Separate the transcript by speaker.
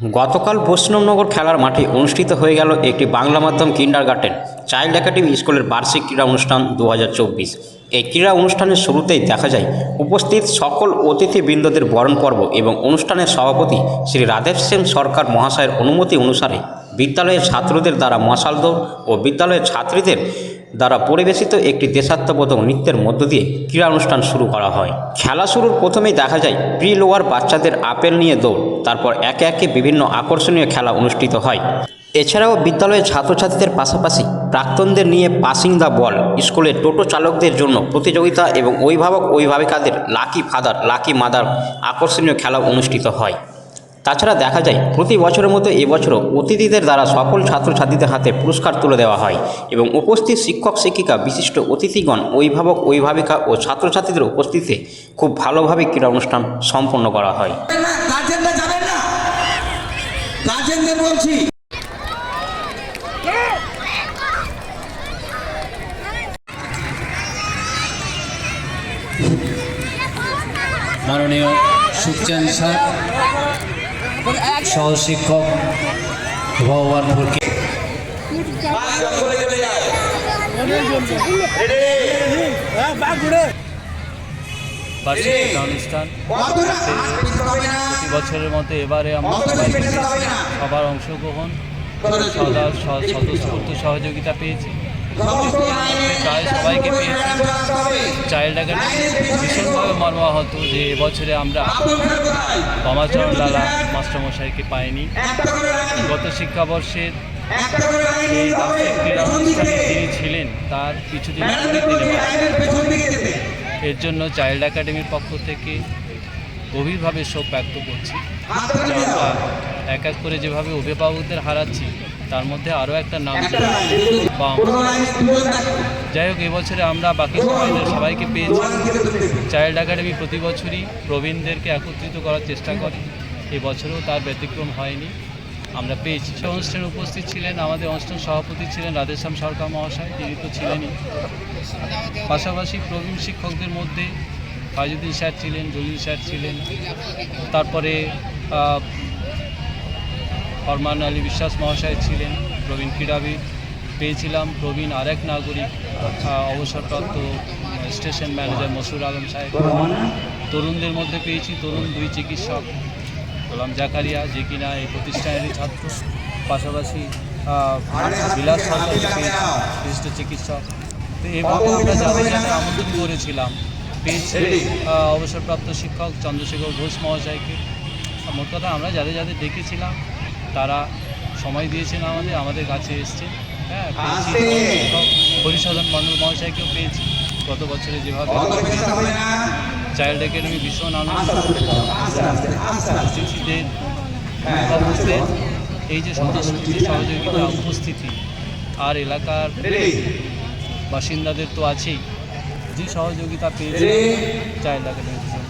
Speaker 1: গতকাল বৈষ্ণবনগর খেলার মাঠে অনুষ্ঠিত হয়ে গেল একটি বাংলা মাধ্যম কিন্ডার গার্ডেন চাইল্ড একাডেমি স্কুলের বার্ষিক ক্রীড়া অনুষ্ঠান দু হাজার চব্বিশ। এই ক্রীড়া অনুষ্ঠানের শুরুতেই দেখা যায়, উপস্থিত সকল অতিথিবৃন্দদের বরণ পর্ব এবং অনুষ্ঠানের সভাপতি শ্রী রাধেশ্যাম সরকার মহাশয়ের অনুমতি অনুসারে বিদ্যালয়ের ছাত্রদের দ্বারা মশাল দৌড় ও বিদ্যালয়ের ছাত্রীদের দ্বারা পরিবেশিত একটি দেশাত্মবোধক নৃত্যের মধ্য দিয়ে ক্রীড়া অনুষ্ঠান শুরু করা হয়। খেলা শুরুর প্রথমেই দেখা যায় প্রি লোয়ার বাচ্চাদের আপেল নিয়ে দৌড়, তারপর একে একে বিভিন্ন আকর্ষণীয় খেলা অনুষ্ঠিত হয়। এছাড়াও বিদ্যালয়ের ছাত্রছাত্রীদের পাশাপাশি প্রাক্তনদের নিয়ে পাসিং দ্য বল, স্কুলের টোটো চালকদের জন্য প্রতিযোগিতা এবং অভিভাবক অভিভাবিকাদের লাকি ফাদার, লাকি মাদার আকর্ষণীয় খেলা অনুষ্ঠিত হয়। তাছাড়া দেখা যায় প্রতি বছরের মতো এবছরও অতিথিদের দ্বারা সকল ছাত্রছাত্রীদের হাতে পুরস্কার তুলে দেওয়া হয় এবং উপস্থিত শিক্ষক শিক্ষিকা বিশিষ্ট অতিথিগণ অভিভাবক অভিভাবিকা ও ছাত্রছাত্রীদের উপস্থিতিতে খুব ভালোভাবে ক্রীড়া অনুষ্ঠান সম্পন্ন করা হয়।
Speaker 2: বলছি।
Speaker 3: মাননীয় সুখচাঁদ স্যার সহশিক্ষক ভগবানপুরকে বার্ষিক ক্রীড়া অনুষ্ঠান। প্রতি বছরের মতো এবারে আমরা সবার অংশগ্রহণ সদা স্বতঃস্ফূর্ত সহযোগিতা পেয়েছি। প্রায় সবাইকে পেয়েছি। চাইল্ড একাডেমি ভীষণভাবে মর্মাহত যে এবছরে আমরা
Speaker 2: খান
Speaker 3: লালা মাস্টারমশাইকে পাইনি। গত শিক্ষাবর্ষের ক্রীড়া অনুষ্ঠানে তিনি ছিলেন তার কিছুদিন এর জন্য চাইল্ড একাডেমির পক্ষ থেকে গভীরভাবে শোক ব্যক্ত করছি। এক এক করে যেভাবে অভিভাবকদের হারাচ্ছি তার মধ্যে আরও একটা নাম ছিল বাম। যাই হোক এবছরে আমরা বাকি সবাইকে পেয়েছি। চাইল্ড একাডেমি প্রতি বছরই প্রবীণদেরকে একত্রিত করার চেষ্টা করে। এবছরেও তার ব্যতিক্রম হয়নি। আমরা পেয়েছি। সে অনুষ্ঠানে উপস্থিত ছিলেন আমাদের অনুষ্ঠান সভাপতি ছিলেন রাধেশ্যাম সরকার মহাশয় তিনি তো ছিলেনই। পাশাপাশি প্রবীণ শিক্ষকদের মধ্যে ফাইজুদ্দিন স্যার ছিলেন জলিল স্যার ছিলেন। তারপরে ফরমান আলী বিশ্বাস মহাশয় ছিলেন প্রবীণ ক্রীড়াবিদ। পেয়েছিলাম প্রবীণ আরেক নাগরিক অবসরপ্রাপ্ত স্টেশন ম্যানেজার মসুর আলম সাহেব। তরুণদের মধ্যে পেয়েছি তরুণ দুই চিকিৎসক গোলাম জাকারিয়া যে কিনা এই প্রতিষ্ঠানেরই ছাত্র। পাশাপাশি বিলাস সরকারকে বিশিষ্ট চিকিৎসক। তো এভাবে আমরা যাদের যাদের আমন্ত্রণ করেছিলাম পেয়েছি অবসরপ্রাপ্ত শিক্ষক চন্দ্রশেখর ঘোষ মহাশয়কে। মোট কথা আমরা যাদের যাদের ডেকেছিলাম তারা সময় দিয়েছেন আমাদের আমাদের কাছে এসছে। হ্যাঁ হরিসাধন মণ্ডল মহাশয়কেও পেয়েছি। গত বছরে যেভাবে চাইল্ড একাডেমি ভীষণ আনন্দ
Speaker 2: হ্যাঁ
Speaker 3: এই যে স্বতঃস্ফূর্ত সহযোগিতা উপস্থিতি আর এলাকার বাসিন্দাদের তো আছেই। যে সহযোগিতা পেয়েছে চাইল্ড একাডেমি ভীষণ।